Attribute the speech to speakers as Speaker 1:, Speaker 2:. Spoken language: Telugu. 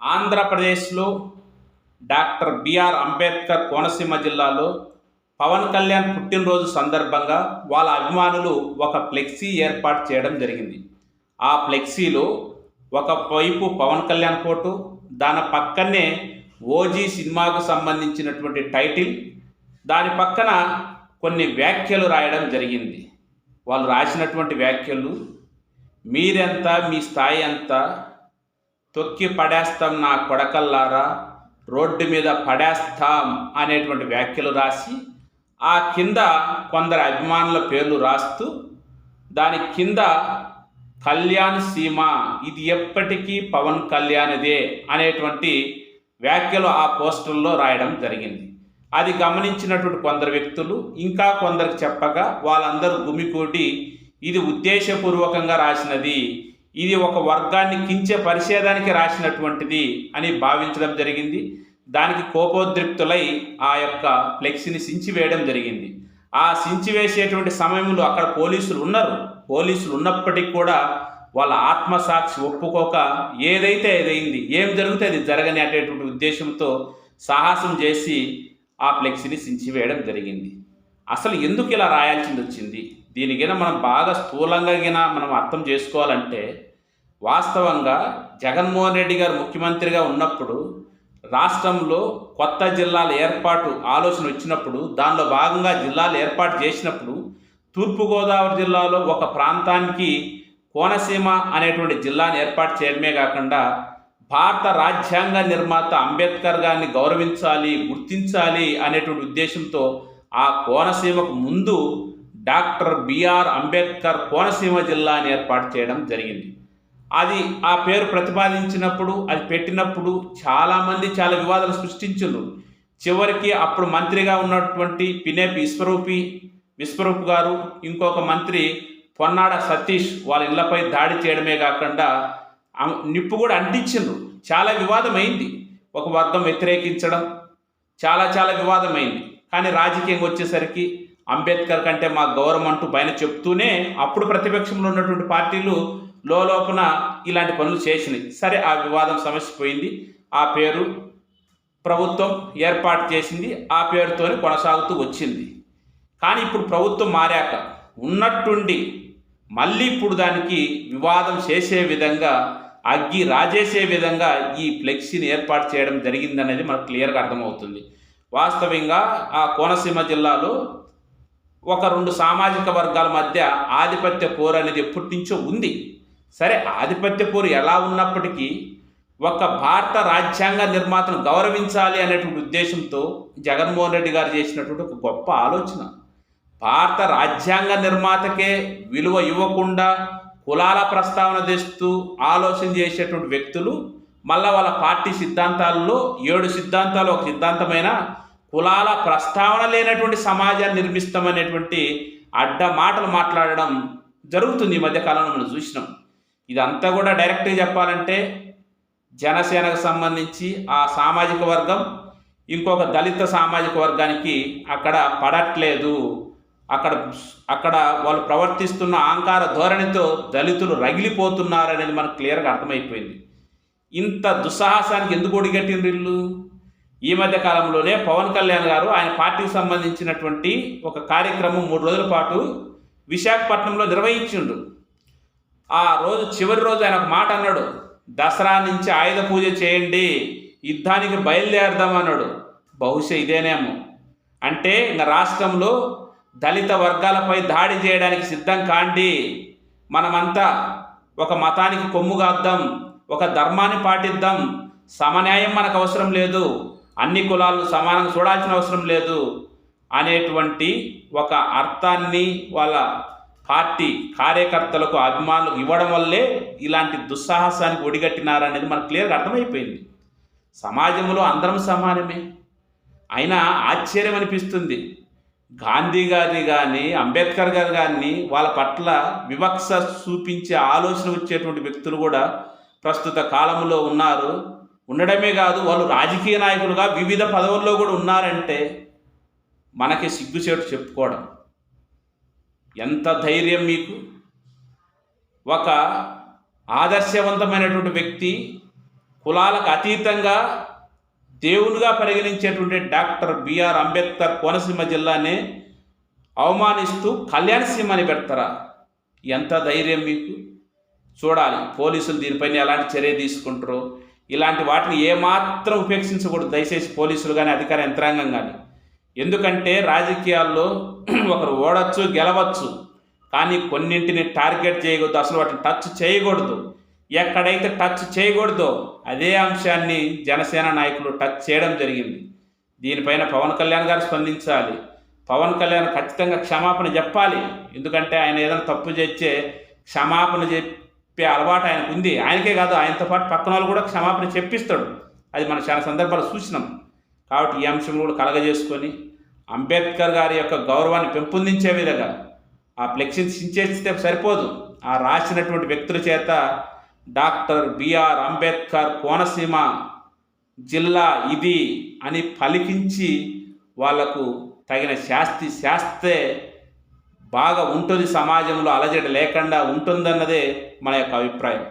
Speaker 1: ఆంధ్రప్రదేశ్లో డాక్టర్ బిఆర్ అంబేద్కర్ కోనసీమ జిల్లాలో పవన్ కళ్యాణ్ పుట్టినరోజు సందర్భంగా వాళ్ళ అభిమానులు ఒక ఫ్లెక్సీ ఏర్పాటు చేయడం జరిగింది. ఆ ఫ్లెక్సీలో ఒక వైపు పవన్ కళ్యాణ్ ఫోటో దాని పక్కనే ఓజీ సినిమాకు సంబంధించినటువంటి టైటిల్ దాని పక్కన కొన్ని వ్యాఖ్యలు రాయడం జరిగింది. వాళ్ళు రాసినటువంటి వ్యాఖ్యలు మీరెంత మీ స్థాయి ఎంత తొక్కి పడేస్తాం నా కొడకల్లారా రోడ్డు మీద పడేస్తాం అనేటువంటి వ్యాఖ్యలు రాసి ఆ కింద కొందరు అభిమానుల పేర్లు రాస్తూ దాని కింద కళ్యాణ్ సీమ ఇది ఎప్పటికీ పవన్ కళ్యాణ్దే అనేటువంటి వ్యాఖ్యలు ఆ పోస్టర్లో రాయడం జరిగింది. అది గమనించినటువంటి కొందరు వ్యక్తులు ఇంకా కొందరికి చెప్పగా వాళ్ళందరూ గుమికూడి ఇది ఉద్దేశపూర్వకంగా రాసినది ఇది ఒక వర్గాన్ని కించే పరిషేదానికి రాసినటువంటిది అని భావించడం జరిగింది. దానికి కోపోద్రిక్తులై ఆ యొక్క ఫ్లెక్సీని సించివేయడం జరిగింది. ఆ సించివేసేటువంటి సమయంలో అక్కడ పోలీసులు ఉన్నారు. పోలీసులు ఉన్నప్పటికీ కూడా వాళ్ళ ఆత్మసాక్షి ఒప్పుకోక ఏదైతే ఏదైంది ఏం జరిగితే అది జరగని అనేటువంటి ఉద్దేశంతో సాహసం చేసి ఆ ఫ్లెక్సీని సించివేయడం జరిగింది. అసలు ఎందుకు ఇలా రాయాల్సింది వచ్చింది దీనికైనా మనం బాగా స్థూలంగా మనం అర్థం చేసుకోవాలంటే వాస్తవంగా జగన్మోహన్ రెడ్డి గారు ముఖ్యమంత్రిగా ఉన్నప్పుడు రాష్ట్రంలో కొత్త జిల్లాల ఏర్పాటు ఆలోచన వచ్చినప్పుడు దానిలో భాగంగా జిల్లాలు ఏర్పాటు చేసినప్పుడు తూర్పుగోదావరి జిల్లాలో ఒక ప్రాంతానికి కోనసీమ అనేటువంటి జిల్లాను ఏర్పాటు చేయడమే కాకుండా భారత రాజ్యాంగ నిర్మాత అంబేద్కర్ గారిని గౌరవించాలి గుర్తించాలి అనేటువంటి ఉద్దేశంతో ఆ కోనసీమకు ముందు డాక్టర్ బిఆర్ అంబేద్కర్ కోనసీమ జిల్లాని ఏర్పాటు చేయడం జరిగింది. అది ఆ పేరు ప్రతిపాదించినప్పుడు అది పెట్టినప్పుడు చాలామంది చాలా వివాదాలు సృష్టించారు చివరికి అప్పుడు మంత్రిగా ఉన్నటువంటి పినేపి విశ్వరూపి విశ్వరూప్ గారు ఇంకొక మంత్రి పొన్నాడ సతీష్ వాళ్ళ ఇళ్ళపై దాడి చేయడమే కాకుండా నిప్పు కూడా అంటించిండ్రు. చాలా వివాదమైంది. ఒక వర్గం వ్యతిరేకించడం చాలా చాలా వివాదమైంది. కానీ రాజకీయంగా వచ్చేసరికి అంబేద్కర్ కంటే మా గౌరవం అంటూ పైన చెప్తూనే అప్పుడు ప్రతిపక్షంలో ఉన్నటువంటి పార్టీలు లోపల ఇలాంటి పనులు చేసినాయి. సరే ఆ వివాదం సమస్య పోయింది. ఆ పేరు ప్రభుత్వం ఏర్పాటు చేసింది. ఆ పేరుతోనే కొనసాగుతూ వచ్చింది. కానీ ఇప్పుడు ప్రభుత్వం మారాక ఉన్నట్టుండి మళ్ళీ ఇప్పుడు దానికి వివాదం చేసే విధంగా అగ్గి రాజేసే విధంగా ఈ ఫ్లెక్సీని ఏర్పాటు చేయడం జరిగిందనేది మనకు క్లియర్గా అర్థమవుతుంది. వాస్తవంగా ఆ కోనసీమ జిల్లాలో ఒక రెండు సామాజిక వర్గాల మధ్య ఆధిపత్య పోరు అనేది ఎప్పటి నుంచో ఉంది. సరే ఆధిపత్య పోరు ఎలా ఉన్నప్పటికీ ఒక భారత రాజ్యాంగ నిర్మాతను గౌరవించాలి అనేటువంటి ఉద్దేశంతో జగన్మోహన్ రెడ్డి గారు చేసినటువంటి ఒక గొప్ప ఆలోచన. భారత రాజ్యాంగ నిర్మాతకే విలువ ఇవ్వకుండా కులాల ప్రస్తావన తెస్తూ ఆలోచన చేసేటువంటి వ్యక్తులు మళ్ళా వాళ్ళ పార్టీ సిద్ధాంతాల్లో ఏడు సిద్ధాంతాలు ఒక సిద్ధాంతమైన కులాల ప్రస్తావన లేనటువంటి సమాజాన్ని నిర్మిస్తామనేటువంటి అడ్డ మాటలు మాట్లాడడం జరుగుతుంది ఈ మధ్యకాలంలో మనం చూసినాం. ఇదంతా కూడా డైరెక్ట్గా చెప్పాలంటే జనసేనకు సంబంధించి ఆ సామాజిక వర్గం ఇంకొక దళిత సామాజిక వర్గానికి అక్కడ పడట్లేదు. అక్కడ అక్కడ వాళ్ళు ప్రవర్తిస్తున్న ఆంకార ధోరణితో దళితులు రగిలిపోతున్నారు అనేది మనకు క్లియర్గా అర్థమైపోయింది. ఇంత దుస్సాహసానికి ఎందుకు ఒడిగట్టిండ్రు వీళ్ళు? ఈ మధ్య కాలంలోనే పవన్ కళ్యాణ్ గారు ఆయన పార్టీకి సంబంధించినటువంటి ఒక కార్యక్రమం మూడు రోజుల పాటు విశాఖపట్నంలో నిర్వహించిండు ఆ రోజు చివరి రోజు ఆయన ఒక మాట అన్నాడు దసరా నుంచి ఆయుధ పూజ చేయండి యుద్ధానికి బయలుదేరదాం అన్నాడు. బహుశా ఇదేనేమో. అంటే ఇంకా రాష్ట్రంలో దళిత వర్గాలపై దాడి చేయడానికి సిద్ధం కాండి. మనమంతా ఒక మతానికి కొమ్ము కాద్దాం ఒక ధర్మాన్ని పాటిద్దాం. సమన్యాయం మనకు అవసరం లేదు అన్ని కులాలను సమానంగా చూడాల్సిన అవసరం లేదు అనేటువంటి ఒక అర్థాన్ని వాళ్ళ పార్టీ కార్యకర్తలకు అభిమానులు ఇవ్వడం వల్లే ఇలాంటి దుస్సాహసానికి ఒడిగట్టినారనేది మనకు క్లియర్గా అర్థమైపోయింది. సమాజంలో అందరం సమానమే. అయినా ఆశ్చర్యం అనిపిస్తుంది. గాంధీ గారిని కానీ అంబేద్కర్ గారు కానీ వాళ్ళ పట్ల వివక్ష చూపించే ఆలోచన వచ్చేటువంటి వ్యక్తులు కూడా ప్రస్తుత కాలంలో ఉన్నారు. ఉండడమే కాదు వాళ్ళు రాజకీయ నాయకులుగా వివిధ పదవుల్లో కూడా ఉన్నారంటే మనకి సిగ్గుచేటు చెప్పుకోవడం. ఎంత ధైర్యం మీకు? ఒక ఆదర్శవంతమైనటువంటి వ్యక్తి కులాలకు అతీతంగా దేవునిగా పరిగణించేటువంటి డాక్టర్ బిఆర్ అంబేద్కర్ కోనసీమ జిల్లాని అవమానిస్తూ కళ్యాణసీమ అని పెడతారా? ఎంత ధైర్యం మీకు? చూడాలి. పోలీసులు దీనిపైన ఎలాంటి చర్య తీసుకుంటారో. ఇలాంటి వాటిని ఏమాత్రం ఉపేక్షించకూడదు. దయచేసి పోలీసులు కానీ అధికార యంత్రాంగం కానీ ఎందుకంటే రాజకీయాల్లో ఒకరు ఓడచ్చు గెలవచ్చు కానీ కొన్నింటిని టార్గెట్ చేయకూడదు అసలు వాటిని టచ్ చేయకూడదు. ఎక్కడైతే టచ్ చేయకూడదో అదే అంశాన్ని జనసేన నాయకులు టచ్ చేయడం జరిగింది. దీనిపైన పవన్ కళ్యాణ్ గారు స్పందించాలి. పవన్ కళ్యాణ్ ఖచ్చితంగా క్షమాపణ చెప్పాలి. ఎందుకంటే ఆయన ఏదైనా తప్పు చేస్తే క్షమాపణ చెప్పే అలవాటు ఆయనకు ఉంది. ఆయనకే కాదు ఆయనతో పాటు పక్కన వాళ్ళు కూడా క్షమాపణ చెప్పిస్తాడు. అది మనం చాలా సందర్భాలు చూసినాం కాబట్టి ఈ అంశం కూడా కలగజేసుకొని అంబేద్కర్ గారి యొక్క గౌరవాన్ని పెంపొందించే విధంగా ఆ ఫ్లెక్సీని సించేస్తే సరిపోదు. ఆ రాసినటువంటి వ్యక్తుల చేత డాక్టర్ బిఆర్ అంబేద్కర్ కోనసీమ జిల్లా ఇది అని పలికించి వాళ్ళకు తగిన శాస్తి శాస్తే బాగా ఉంటుంది సమాజంలో అలజడి లేకుండా ఉంటుందన్నదే మన యొక్క అభిప్రాయం.